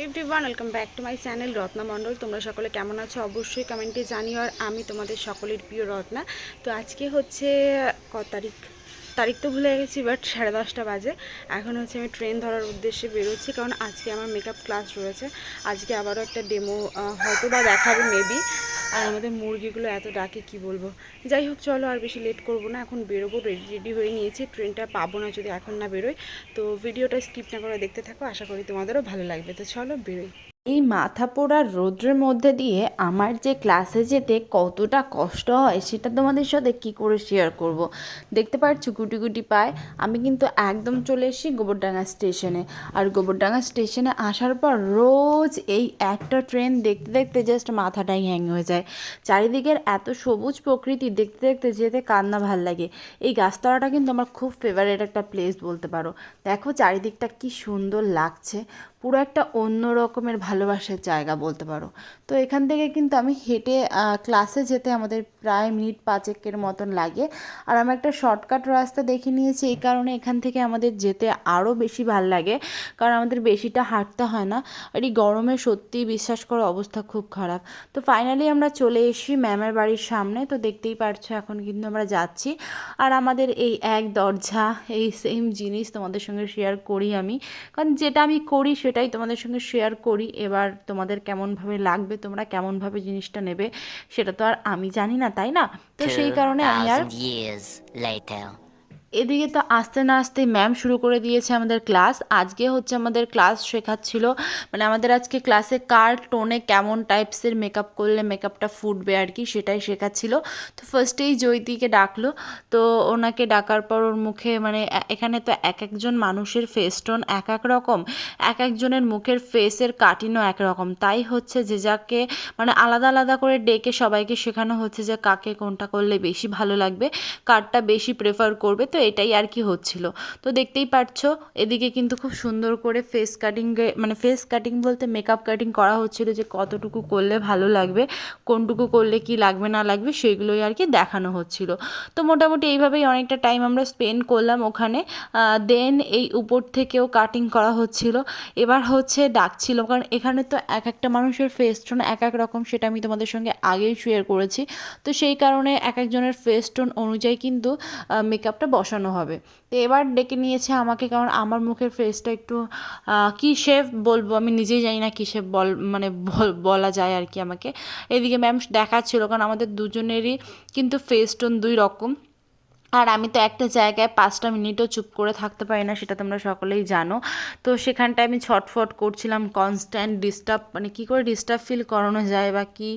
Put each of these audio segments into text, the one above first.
Everyone welcome back to my channel Ratna Mondal তোমরা সকলে কেমন আছো? অবশ্যই কমেন্টে জানিও আর আমি তোমাদের সকলের প্রিয় রত্না। তো আজকে হচ্ছে, ক তারিখ? তারিখ তো ভুলে গেছি বাট সাড়ে দশটা বাজে। এখন হচ্ছে আমি ট্রেন ধরার উদ্দেশ্যে বেরোচ্ছি, কারণ আজকে আমার মেকআপ ক্লাস রয়েছে। আজকে আবারও একটা ডেমো হয়তো বা দেখাবে মেবি আর আমাদের মুরগিগুলো এত ডাকে, কি বলব? যাই হোক, চলো আর বেশি লেট করব না, এখন বেরোবো রেডি রেডি হয়ে নিয়েছি ট্রেনটা পাবো না যদি এখন না বেরোয়। তো ভিডিওটা স্কিপ না করে দেখতে থাকো, আশা করি তোমাদেরও ভালো লাগবে। তো চলো বেরোই। এই মাথা পোড়ার রৌদ্রের মধ্যে দিয়ে আমার যে ক্লাসে যেতে কতটা কষ্ট হয়, সেটা তোমাদের সাথে কি করে শেয়ার করব। দেখতে পাচ্ছ গুটি গুটি পায়? আমি কিন্তু একদম চলে এসেছি গোবরডাঙ্গা স্টেশনে আর গোবরডাঙ্গা স্টেশনে আসার পর রোজ এই একটা ট্রেন দেখতে দেখতে জাস্ট মাথাটাই হ্যাং হয়ে যায়। চারিদিকের এত সবুজ প্রকৃতি দেখতে দেখতে যেতে কান্না ভালো লাগে। এই গাছতলাটা কিন্তু আমার খুব ফেভারেট একটা প্লেস বলতে পারো। দেখো চারিদিকটা কি সুন্দর লাগছে। পুরো একটা অন্য রকমের ভালোবাসার জায়গা বলতে পারো। তো এখান থেকে কিন্তু আমি হেঁটে ক্লাসে যেতে আমাদের প্রায় মিনিট পাঁচেকের মতন লাগে। আর আমি একটা শর্টকাট রাস্তা দেখে নিয়েছি, এই কারণে এখান থেকে আমাদের যেতে আরও বেশি ভালো লাগে। কারণ আমাদের বেশিটা হাঁটতে হয় না। আর এই গরমে সত্যি বিশ্বাস করো অবস্থা খুব খারাপ। তো ফাইনালি আমরা চলে এসেছি ম্যামের বাড়ির সামনে। তো দেখতেই পারছ এখন কিন্তু আমরা যাচ্ছি। আর আমাদের এই এক দরজা, এই সেম জিনিস তোমাদের সঙ্গে শেয়ার করি আমি। কারণ যেটা আমি করি সেটাই তোমাদের সঙ্গে শেয়ার করি এবার তোমাদের কেমনভাবে লাগবে তোমরা কেমনভাবে জিনিসটা নেবে সেটা তো আর আমি জানি না তাই না তো সেই কারণে আমি আর 2000 years later. এদিকে তো আস্তে না আস্তে ম্যাম শুরু করে দিয়েছে আমাদের ক্লাস আজকে হচ্ছে আমাদের ক্লাস শেখাচ্ছিল মানে আমাদের আজকে ক্লাসে কার টোনে কেমন টাইপসের মেকআপ করলে মেকআপটা ফুটবে আর কি, সেটাই শেখাচ্ছিল। তো ফার্স্টেই জয়তিকে ডাকলো, তো ওনাকে ডাকার পর ওর মুখে মানে এখানে তো এক একজন মানুষের ফেস টোন এক এক রকম, এক একজনের মুখের ফেসের কাটিনও এক রকম। তাই হচ্ছে যে যাকে মানে আলাদা আলাদা করে ডেকে সবাইকে শেখানো হচ্ছে যে কাকে কোনটা করলে বেশি ভালো লাগবে, কারটা বেশি প্রেফার করবে। তো এটাই আর কি হচ্ছিল। তো দেখতেই পারছ, এদিকে কিন্তু খুব সুন্দর করে ফেস কাটিং মানে ফেস কাটিং বলতে মেকআপ কাটিং করা হচ্ছিল যে কতটুকু করলে ভালো লাগবে, কোনটুকু করলে কি লাগবে, না লাগবে, সেগুলোই আর কি দেখানো হচ্ছিল। তো মোটামুটি এইভাবেই অনেকটা টাইম আমরা স্পেন্ড করলাম ওখানে। দেন এই উপর থেকেও কাটিং করা হচ্ছিল। এবার হচ্ছে ডাকছিল, কারণ এখানে তো এক একটা মানুষের ফেস টোন এক এক রকম, সেটা আমি তোমাদের সঙ্গে আগেই শেয়ার করেছি। তো সেই কারণে এক একজনের ফেস টোন অনুযায়ী কিন্তু মেকআপটা বসানো হবে। তো এবার ডেকে নিয়েছে আমাকে, কারণ আমার মুখের ফেসটা একটু কি শেপ বলব আমি নিজেই জানি না কী শেপ বল মানে বলা যায় আর কি আমাকে। এদিকে ম্যাম দেখাচ্ছিল, কারণ আমাদের দুজনেরই কিন্তু ফেস টোন দুই রকম। আর আমি তো একটা জায়গায় পাঁচটা মিনিটও চুপ করে থাকতে পারি না, সেটা তোমরা সকলেই জানো। তো সেখানটায় আমি ছটফট করছিলাম কনস্ট্যান্ট ডিস্টার্ব মানে কী করে ডিস্টার্ব ফিল করানো যায় বা কি,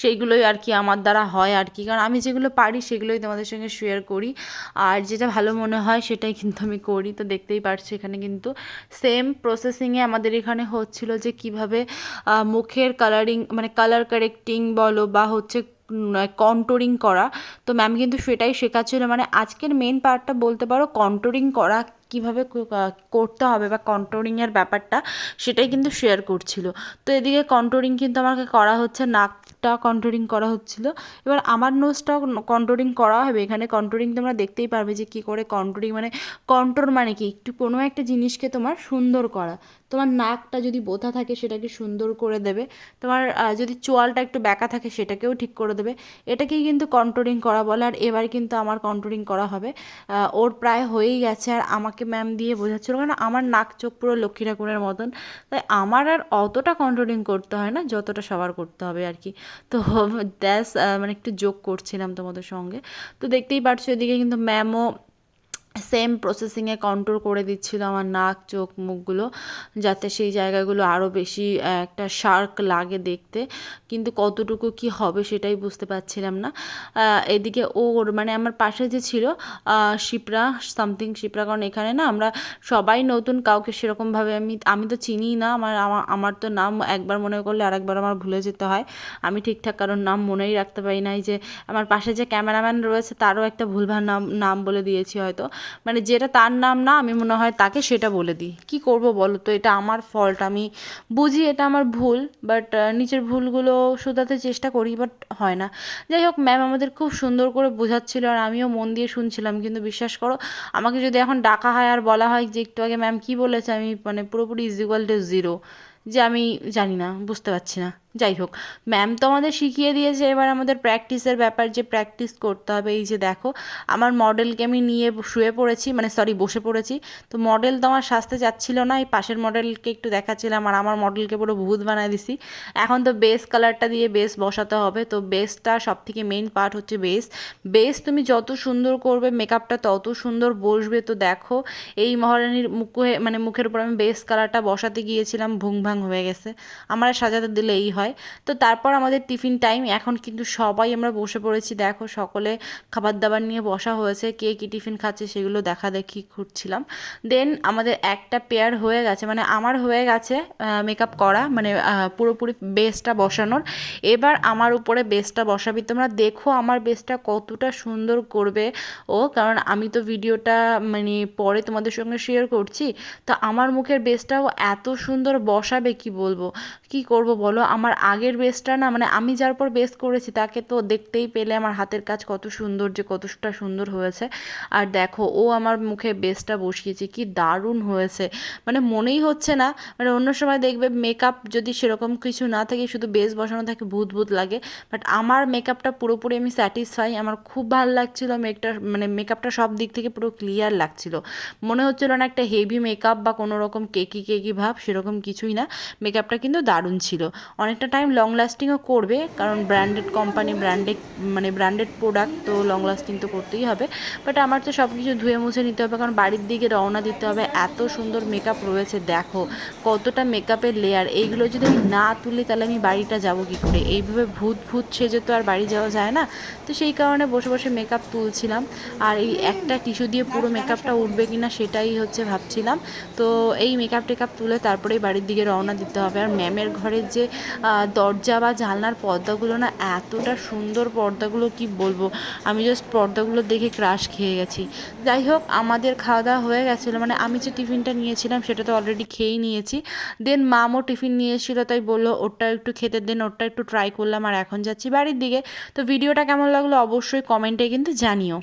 সেইগুলোই আর কি আমার দ্বারা হয় আর কি। কারণ আমি যেগুলো পারি, সেগুলোই তোমাদের সঙ্গে শেয়ার করি। আর যেটা ভালো মনে হয়, সেটাই কিন্তু আমি করি। তো দেখতেই পারছি এখানে কিন্তু সেম প্রসেসিংয়ে আমাদের এখানে হচ্ছিল যে কীভাবে মুখের কালারিং মানে কালার কারেক্টিং বলো বা হচ্ছে কন্ট্রোরিং করা। তো ম্যাম কিন্তু সেটাই শেখাচ্ছিল মানে আজকের মেন পার্টটা বলতে পারো কন্টোরিং করা, কীভাবে করতে হবে বা কন্ট্রোরিংয়ের ব্যাপারটা, সেটাই কিন্তু শেয়ার করছিল। তো এদিকে কন্ট্রোরিং কিন্তু আমাকে করা হচ্ছে নাকটা কন্ট্রোলিং করা হচ্ছিল। এবার আমার নোজটাও কন্ট্রোলিং করা হবে। এখানে কন্ট্রোলিং তোমরা দেখতেই পারবে যে কী করে কন্ট্রোলিং মানে কন্ট্রোল মানে কি? একটু কোনো একটা জিনিসকে তোমার সুন্দর করা। তোমার নাকটা যদি বোথা থাকে সেটাকে সুন্দর করে দেবে। তোমার যদি চোয়ালটা একটু ব্যাকা থাকে সেটাকেও ঠিক করে দেবে। এটাকেই কিন্তু কন্ট্রোলিং করা বলে। আর এবার কিন্তু আমার কন্ট্রোলিং করা হবে। ওর প্রায় হয়েই গেছে। আর আমাকে ম্যাম দিয়ে বোঝাচ্ছিল। কারণ আমার নাক চোখ পুরো লক্ষ্মী ঠাকুরের মতন। তাই আমার আর অতটা কন্ট্রোলিং করতে হয় না, যতটা সবার করতে হবে আর কি। তো দ্যাস মানে একটু যোগ করছিলাম তোমাদের সঙ্গে। তো দেখতেই পারছ এদিকে কিন্তু ম্যামও সেম প্রসেসিংয়ে কন্ট্রোল করে দিচ্ছিল আমার নাক, চোখ, মুখগুলো, যাতে সেই জায়গাগুলো আরও বেশি একটা শার্ক লাগে দেখতে। কিন্তু কতটুকু কি হবে সেটাই বুঝতে পারছিলাম না। এদিকে ওর মানে আমার পাশে যে ছিল শিপ্রা সামথিং শিপ্রা, কারণ এখানে না আমরা সবাই নতুন, কাউকে সেরকমভাবে আমি আমি তো চিনিই না। আমার আমার তো নাম একবার মনে করলে আরেকবার আমার ভুলে যেতে হয়। আমি ঠিকঠাক কারোর নাম মনেই রাখতে পারি নাই যে, আমার পাশে যে ক্যামেরাম্যান রয়েছে, তারও একটা ভুলভাল নাম নাম বলে দিয়েছি হয়তো। মানে যেটা তার নাম না, আমি মনে হয় তাকে সেটা বলে দিই। কি করব বলো তো? এটা আমার ফল্ট আমি বুঝি এটা আমার ভুল বাট নিজের ভুলগুলো শোধাতে চেষ্টা করি বাট হয় না। যাই হোক ম্যাম আমাদের খুব সুন্দর করে বোঝাচ্ছিল আর আমিও মন দিয়ে শুনছিলাম, কিন্তু বিশ্বাস করো, আমাকে যদি এখন ডাকা হয় আর বলা হয় যে একটু আগে ম্যাম কী বলেছে, আমি মানে পুরোপুরি ইজ ইকুয়াল টু জিরো যে আমি জানি না, বুঝতে পারছি না। যাই হোক ম্যাম তো আমাদের শিখিয়ে দিয়েছে এবার আমাদের প্র্যাকটিসের ব্যাপার যে প্র্যাকটিস করতে হবে। এই যে দেখো, আমার মডেলকে আমি নিয়ে শুয়ে পড়েছি মানে সরি বসে পড়েছি। তো মডেল তো আমার সাজতে চাচ্ছিল না, এই পাশের মডেলকে একটু দেখাচ্ছিলাম আর আমার মডেলকে পুরো ভূত বানায় দিছি। এখন তো বেস কালারটা দিয়ে বেস বসাতে হবে। তো বেসটা সব থেকে মেইন পার্ট হচ্ছে বেস বেস তুমি যত সুন্দর করবে মেকআপটা তত সুন্দর বসবে। তো দেখো, এই মহারানীর মুখে মানে মুখের উপর আমি বেস কালারটা বসাতে গিয়েছিলাম, ভুং ভাং হয়ে গেছে। আমার সাজাতে দিলে এই হয় তো তারপর আমাদের টিফিন টাইম। এখন কিন্তু সবাই আমরা বসে পড়েছি। দেখো সকলে খাবার দাবার নিয়ে বসা হয়েছে। কে কী টিফিন খাচ্ছে সেগুলো দেখা দেখি ঘুরছিলাম দেন আমাদের একটা পেয়ার হয়ে গেছে। মানে আমার হয়ে গেছে মেকআপ করা। মানে পুরোপুরি বেসটা বসানোর। এবার আমার উপরে বেসটা বসাবি। তোমরা দেখো আমার বেসটা কতটা সুন্দর করবে ও। কারণ আমি তো ভিডিওটা মানে পরে তোমাদের সঙ্গে শেয়ার করছি। তো আমার মুখের বেসটাও এত সুন্দর বসাবে কি বলব? কি করব বলো? আমার আগের বেসটা না মানে আমি যার পর বেস করেছি তাকে তো দেখতেই পেলে আমার হাতের কাজ কত সুন্দর যে কতটা সুন্দর হয়েছে। আর দেখো, ও আমার মুখে বেসটা বসিয়েছে, কি দারুণ হয়েছে। মানে মনেই হচ্ছে না মানে অন্য সময় দেখবে মেকআপ যদি সেরকম কিছু না থাকে, শুধু বেস বসানো থাকে, ভূত ভূত লাগে। বাট আমার মেকআপটা পুরোপুরি আমি স্যাটিসফাই আমার খুব ভালো লাগছিল মেকটা মানে মেকআপটা সব দিক থেকে পুরো ক্লিয়ার লাগছিল। মনে হচ্ছিল না একটা হেভি মেকআপ বা কোনো রকম কেকি কেকি ভাব, সেরকম কিছুই না। মেকআপটা কিন্তু দারুণ ছিল। অনেকটা টাইম লং লাস্টিংও করবে, কারণ ব্র্যান্ডেড কোম্পানি ব্র্যান্ডেড মানে ব্র্যান্ডেড প্রোডাক্ট তো লং লাস্টিং তো করতেই হবে। বাট আমার তো সব কিছু ধুয়ে মুছে নিতে হবে, কারণ বাড়ির দিকে রওনা দিতে হবে। এত সুন্দর মেকআপ রয়েছে, দেখো। কতটা মেকআপের লেয়ার এইগুলো যদি আমি না তুলি, তাহলে আমি বাড়িটা যাব কী করে? এইভাবে ভূত ভূত সেজে তো আর বাড়ি যাওয়া যায় না। তো সেই কারণে বসে বসে মেকআপ তুলছিলাম। আর এই একটা টিস্যু দিয়ে পুরো মেকআপটা উঠবে কি না সেটাই হচ্ছে ভাবছিলাম। তো এই মেকআপ টেকআপ তুলে তারপরেই বাড়ির দিকে রওনা দিতে হবে। আর ম্যামের ঘরের যে দরজা বা জানলার পর্দাগুলো না এতটা সুন্দর পর্দাগুলো, কি বলব? আমি জাস্ট পর্দাগুলো দেখে ক্রাশ খেয়ে গেছি। যাই হোক, আমাদের খাওয়া দাওয়া হয়ে গেছিল মানে আমি যে টিফিনটা নিয়েছিলাম সেটা তো অলরেডি খেয়েই নিয়েছি। দেন মামও টিফিন নিয়েছিল, তাই বলল, ওরটা একটু খেতে দেন ওরটা একটু ট্রাই করলাম, আর এখন যাচ্ছি বাড়ির দিকে। তো ভিডিওটা কেমন লাগল অবশ্যই কমেন্টে কিন্তু জানিও।